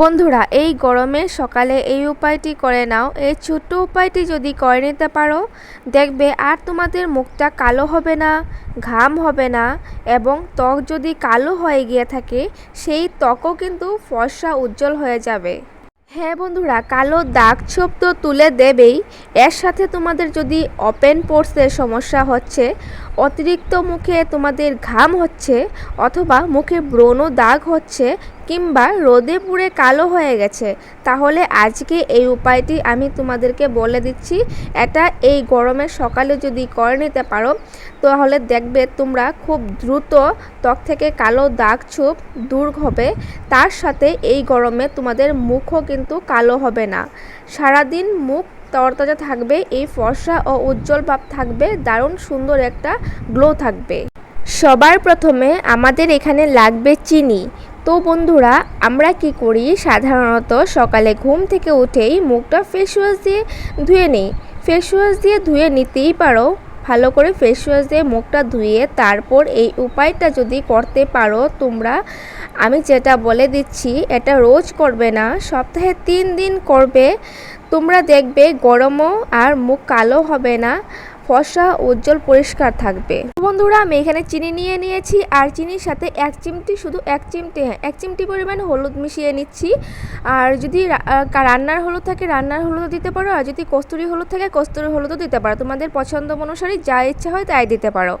বন্ধুরা, এই গরমে সকালে এই উপায়টি করে নাও। এই ছোট্ট উপায়টি যদি করে নিতে পারো, দেখবে আর তোমাদের মুখটা কালো হবে না, ঘাম হবে না এবং ত্বক যদি কালো হয়ে গিয়ে থাকে, সেই ত্বকও কিন্তু ফর্সা উজ্জ্বল হয়ে যাবে। হ্যাঁ বন্ধুরা, কালো দাগ ছোপ তো তুলে দেবেই। এর সাথে তোমাদের যদি ওপেন পোর্সের সমস্যা হচ্ছে অতিরিক্ত মুখে তোমাদের ঘাম হচ্ছে অথবা মুখে ব্রণ দাগ হচ্ছে কিংবা রোদে পুড়ে কালো হয়ে গেছে, তাহলে আজকে এই উপায়টি আমি তোমাদেরকে বলে দিচ্ছি। এটা এই গরমের সকালে যদি করে নিতে পারো, তাহলে দেখবে তোমরা খুব দ্রুত ত্বক থেকে কালো দাগ ছোপ দূর হবে। তার সাথে এই গরমে তোমাদের মুখও কিন্তু কালো হবে না। সারাদিন মুখ তরতাজা থাকবে, এই ফর্সা ও উজ্জ্বল ভাব থাকবে, দারুণ সুন্দর একটা গ্লো থাকবে। সবার প্রথমে আমাদের এখানে লাগবে চিনি। তো বন্ধুরা, আমরা কি করি? সাধারণত সকালে ঘুম থেকে উঠেই মুখটা ফেস ওয়াশ দিয়ে ধুয়ে নিই। ফেস ওয়াশ দিয়ে ধুয়ে নিতেই পারো। ভালো করে ফেস ওয়াশ দিয়ে মুখটা ধুয়ে তারপর এই উপায়টা যদি করতে পারো তোমরা, আমি যেটা বলে দিচ্ছি, এটা রোজ করবে না, সপ্তাহে তিন দিন করবে। তোমরা দেখবে গরমও আর মুখ কালো হবে না ফসা উজ্জ্বল পরিষ্কার থাকবে। বন্ধুরা, আমি এখানে চিনি নিয়ে নিয়েছি, আর চিনির সাথে এক চিমটি, শুধু এক চিমটি হ্যাঁ এক চিমটি পরিমাণ হলুদ মিশিয়ে নিচ্ছি। আর যদি রান্নার হলুদ থাকে, রান্নার হলুদও দিতে পারো, আর যদি কস্তুরি হলুদ থাকে, কস্তুরি হলুদও দিতে পারো। তোমাদের পছন্দ অনুসারে যা ইচ্ছা হয় তাই দিতে পারো।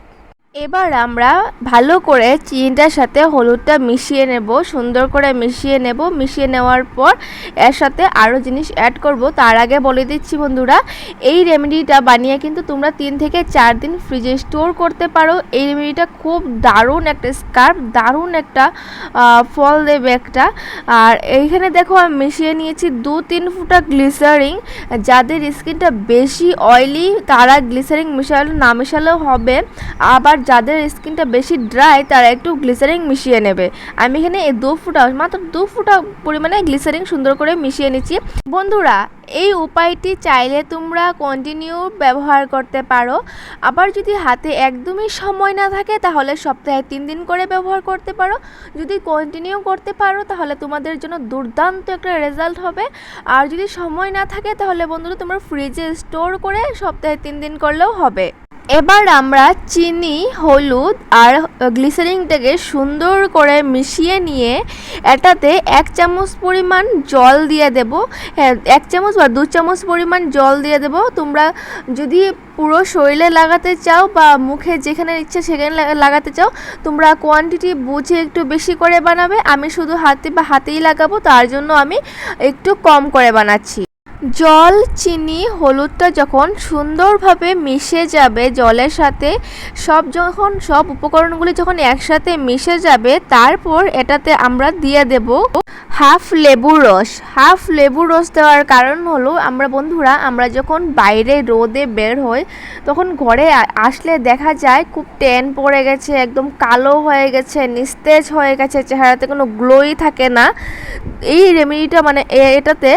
এবার আমরা ভালো করে চিনিটার সাথে হলুদটা মিশিয়ে নেব, সুন্দর করে মিশিয়ে নেব। মিশিয়ে নেওয়ার পর এর সাথে আরও জিনিস অ্যাড করব। তার আগে বলে দিচ্ছি বন্ধুরা, এই রেমেডিটা বানিয়ে কিন্তু তোমরা তিন থেকে চার দিন ফ্রিজে স্টোর করতে পারো। এই রেমেডিটা খুব দারুণ একটা স্কার্ফ দারুণ একটা ফল দেবে একটা। আর এইখানে দেখো আমি মিশিয়ে নিয়েছি দু তিন ফুটা গ্লিসারিং যাদের স্কিনটা বেশি অয়েলি তারা গ্লিসারিং মিশালে, না মেশালেও হবে। আবার যাদের স্কিনটা বেশি ড্রাই, তারা একটু গ্লিসারিং মিশিয়ে নেবে। আমি এখানে এই দু ফুটা, মাত্র দু ফুটা পরিমাণে গ্লিসারিং সুন্দর করে মিশিয়ে নিচ্ছি। বন্ধুরা, এই উপায়টি চাইলে তোমরা কন্টিনিউ ব্যবহার করতে পারো। আবার যদি হাতে একদমই সময় না থাকে, তাহলে সপ্তাহে তিন দিন করে ব্যবহার করতে পারো। যদি কন্টিনিউ করতে পারো, তাহলে তোমাদের জন্য দুর্দান্ত একটা রেজাল্ট হবে। আর যদি সময় না থাকে, তাহলে বন্ধুরা, তোমরা ফ্রিজে স্টোর করে সপ্তাহে তিন দিন করলেও হবে। এবার আমরা চিনি, হলুদ আর গ্লিসারিনটাকে সুন্দর করে মিশিয়ে নিয়ে এটাতে এক চামচ পরিমাণ জল দিয়ে দেব। হ্যাঁ এক চামচ বা দু চামচ পরিমাণ জল দিয়ে দেব। তোমরা যদি পুরো শরীরে লাগাতে চাও বা মুখে যেখানে ইচ্ছা সেখানে লাগাতে চাও, তোমরা কোয়ান্টিটি বুঝে একটু বেশি করে বানাবে। আমি শুধু হাতে বা হাতেই লাগাবো, তার জন্য আমি একটু কম করে বানাচ্ছি। জল, চিনি, হলুদটা যখন সুন্দরভাবে মিশে যাবে জলের সাথে, সব যখন সব উপকরণগুলি যখন একসাথে মিশে যাবে, তারপর এটাতে আমরা দিয়ে দেব হাফ লেবুর রস। হাফ লেবুর রস দেওয়ার কারণ হলো, আমরা বন্ধুরা, আমরা যখন বাইরে রোদে বের হই, তখন ঘরে আসলে দেখা যায় খুব ট্যান পড়ে গেছে, একদম কালো হয়ে গেছে, নিস্তেজ হয়ে গেছে, চেহারাতে কোনো গ্লোই থাকে না। এই রেমেডিটা মানে এটাতে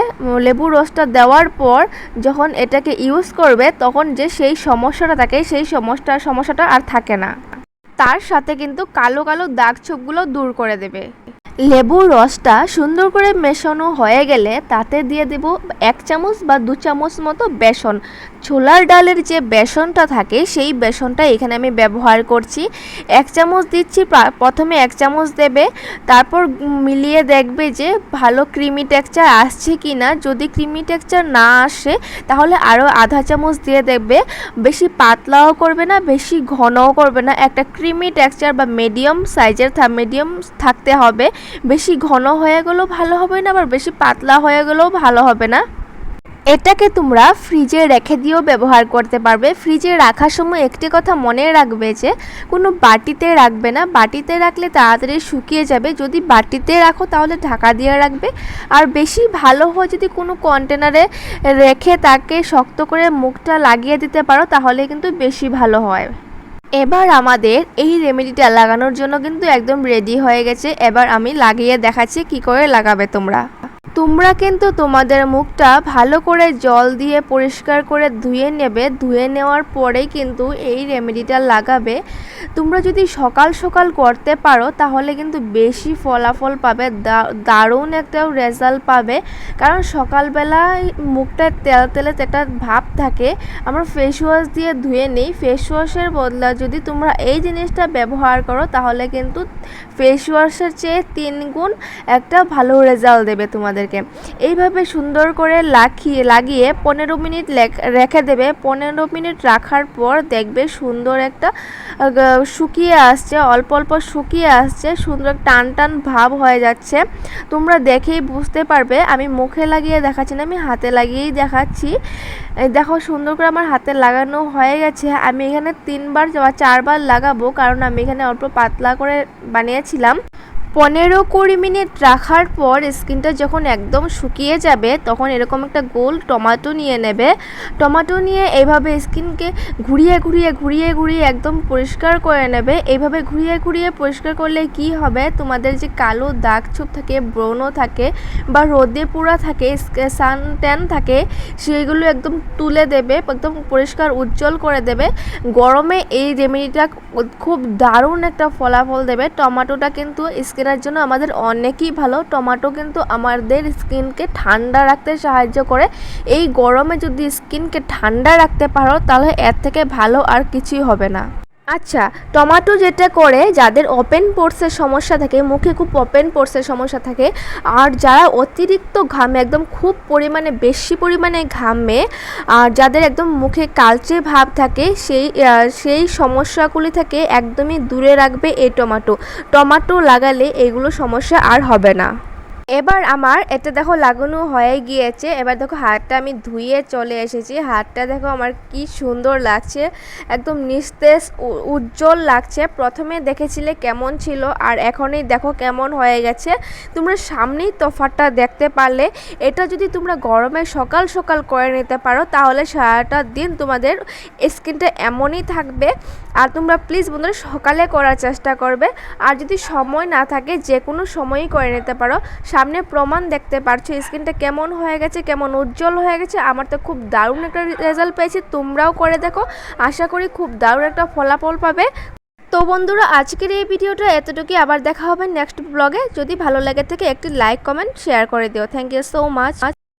লেবুর রসটা দেওয়ার পর যখন এটাকে ইউজ করবে, তখন যে সেই সমস্যাটা থাকে, সেই সমস্যা, সমস্যাটা আর থাকে না। তার সাথে কিন্তু কালো কালো দাগ ছোপগুলো দূর করে দেবে। লেবুর রসটা সুন্দর করে মেশানো হয়ে গেলে তাতে দিয়ে দেব এক চামচ বা দু চামচ মতো বেসন। ছোলার ডালের যে বেসনটা থাকে, সেই বেসনটা এখানে আমি ব্যবহার করছি। এক চামচ দিচ্ছি প্রথমে এক চামচ দেবে। তারপর মিলিয়ে দেখবে যে ভালো ক্রিমি টেক্সচার আসছে কি না যদি ক্রিমি টেক্সচার না আসে, তাহলে আরও আধা চামচ দিয়ে দেখবে। বেশি পাতলাও করবে না, বেশি ঘনও করবে না। একটা ক্রিমি টেক্সচার বা মিডিয়াম সাইজের মিডিয়াম থাকতে হবে। বেশি ঘন হয়ে গেলেও ভালো হবে না, আবার বেশি পাতলা হয়ে গেলেও ভালো হবে না। এটাকে তোমরা ফ্রিজে রেখে দিয়েও ব্যবহার করতে পারবে। ফ্রিজে রাখার সময় একটি কথা মনে রাখবে যে, কোনো বাটিতে রাখবে না। বাটিতে রাখলে তাড়াতাড়ি শুকিয়ে যাবে। যদি বাটিতে রাখো তাহলে ঢাকা দিয়ে রাখবে। আর বেশি ভালো হয় যদি কোনো কন্টেনারে রেখে তাকে শক্ত করে মুখটা লাগিয়ে দিতে পারো, তাহলে কিন্তু বেশি ভালো হয়। এবার আমাদের এই রেমেডিটা লাগানোর জন্য কিন্তু একদম রেডি হয়ে গেছে। এবার আমি লাগিয়ে দেখাচ্ছি কি করে লাগাবে তোমরা। তোমরা কিন্তু তোমাদের মুখটা ভালো করে জল দিয়ে পরিষ্কার করে ধুয়ে নেবে। ধুয়ে নেওয়ার পরেই কিন্তু এই রেমেডিটা লাগাবে। তোমরা যদি সকাল সকাল করতে পারো, তাহলে কিন্তু বেশি ফলাফল পাবে দারুণ একটা রেজাল্ট পাবে। কারণ সকালবেলায় মুখটা তেল তেলে একটা ভাব থাকে। আমরা ফেস ওয়াশ দিয়ে ধুয়ে নিই। ফেস ওয়াশের বদলা যদি তোমরা এই জিনিসটা ব্যবহার করো, তাহলে কিন্তু ফেস ওয়াশের চেয়ে তিন গুণ একটা ভালো রেজাল্ট দেবে তোমাদেরকে এইভাবে সুন্দর করে লাখিয়ে লাগিয়ে পনেরো মিনিট রেখে দেবে। পনেরো মিনিট রাখার পর দেখবে সুন্দর একটা শুকিয়ে আসছে, অল্প অল্প শুকিয়ে আসছে, সুন্দর টান টান ভাব হয়ে যাচ্ছে। তোমরা দেখেই বুঝতে পারবে, আমি মুখে লাগিয়ে দেখাচ্ছি না, আমি হাতে লাগিয়েই দেখাচ্ছি। দেখো সুন্দর করে আমার হাতে লাগানো হয়ে গেছে। আমি এখানে তিনবার বা চারবার লাগাবো, কারণ আমি এখানে অল্প পাতলা করে বানিয়েছিলাম। পনেরো কুড়ি মিনিট রাখার পর স্কিনটা যখন একদম শুকিয়ে যাবে, তখন এরকম একটা গোল টমাটো নিয়ে নেবে। টমাটো নিয়ে এইভাবে স্কিনকে ঘুরিয়ে ঘুরিয়ে ঘুরিয়ে ঘুরিয়ে একদম পরিষ্কার করে নেবে। এইভাবে ঘুরিয়ে ঘুরিয়ে পরিষ্কার করলে কি হবে? তোমাদের যে কালো দাগ ছোপ থাকে ব্রণ থাকে বা রোদে পোড়া থাকে সান ট্যান থাকে সেইগুলো একদম তুলে দেবে, একদম পরিষ্কার উজ্জ্বল করে দেবে। গরমে এই রেমেডিটা খুব দারুণ একটা ফলাফল দেবে। টমাটোটা কিন্তু স্কিনের জন্য আমাদের অনেকই ভালো। টমাটো কিন্তু আমাদের স্কিনকে ঠান্ডা রাখতে সাহায্য করে। এই গরমে যদি স্কিনকে ঠান্ডা রাখতে পারো, তাহলে এর থেকে ভালো আর কিছুই হবে না। আচ্ছা টমাটো যেটা করে, যাদের ওপেন পোর্সের সমস্যা থাকে, মুখে খুব ওপেন পোর্সের সমস্যা থাকে, আর যারা অতিরিক্ত ঘামে, একদম খুব পরিমাণে, বেশি পরিমাণে ঘামে, আর যাদের একদম মুখে কালচে ভাব থাকে, সেই সেই সমস্যাগুলি থেকে একদমই দূরে রাখবে এই টমাটো। টমাটো লাগালে এগুলো সমস্যা আর হবে না। এবার আমার এটা দেখো লাগানো হয়ে গিয়েছে। এবার দেখো হাতটা আমি ধুয়ে চলে এসেছি। হাতটা দেখো আমার কি সুন্দর লাগছে। একদম নিস্তেজ উজ্জ্বল লাগছে। প্রথমে দেখেছিলে কেমন ছিল আর এখনই দেখো কেমন হয়ে গেছে। তোমরা সামনেই তফাতটা দেখতে পারলে। এটা যদি তোমরা গরমে সকাল সকাল করে নিতে পারো, তাহলে সারাটা দিন তোমাদের স্কিনটা এমনই থাকবে। আর তোমরা প্লিজ বন্ধুরা সকালে করার চেষ্টা করবে। আর যদি সময় না থাকে যে কোনো সময়ই করে নিতে পারো। সামনে প্রমাণ দেখতে পারছ স্কিনটা কেমন হয়ে গেছে, কেমন উজ্জ্বল হয়ে গেছে। আমার তো খুব দারুণ একটা রেজাল্ট পেয়েছি, তোমরাও করে দেখো। আশা করি খুব দারুণ একটা ফলাফল পাবে। তো বন্ধুরা, আজকের এই ভিডিওটা এতটুকুই। আবার দেখা হবে নেক্সট ব্লগে যদি ভালো লাগে থেকে, একটি লাইক কমেন্ট শেয়ার করে দিও। Thank you so much